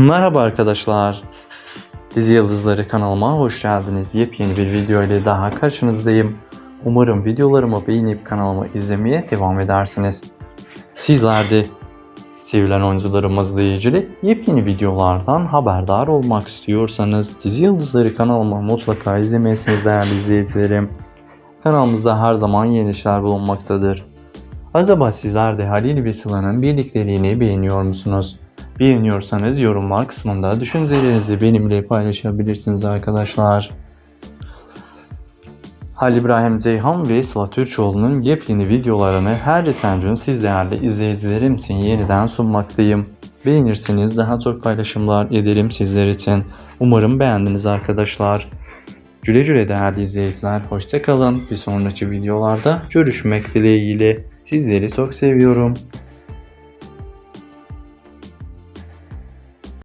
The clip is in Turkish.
Merhaba arkadaşlar. Dizi Yıldızları kanalıma hoş geldiniz. Yepyeni bir video ile daha karşınızdayım. Umarım videolarımı beğenip kanalımı izlemeye devam edersiniz. Sizler de sevilen oyuncularımızla ilgili yepyeni videolardan haberdar olmak istiyorsanız Dizi Yıldızları kanalıma mutlaka izlemesiniz değerli izleyicilerim. Kanalımızda her zaman yeni işler bulunmaktadır. Acaba sizler de Halil ve Sıla'nın birlikteliğini beğeniyor musunuz? Beğeniyorsanız yorumlar kısmında düşüncelerinizi benimle paylaşabilirsiniz arkadaşlar. Halil İbrahim Ceyhan ve Sıla Türkoğlu'nun yepyeni videolarını her geçen gün sizlerle izleyicilerim için yeniden sunmaktayım. Beğenirseniz daha çok paylaşımlar ederim sizler için. Umarım beğendiniz arkadaşlar. Güle güle değerli izleyiciler. Hoşçakalın. Bir sonraki videolarda görüşmek dileğiyle. Sizleri çok seviyorum.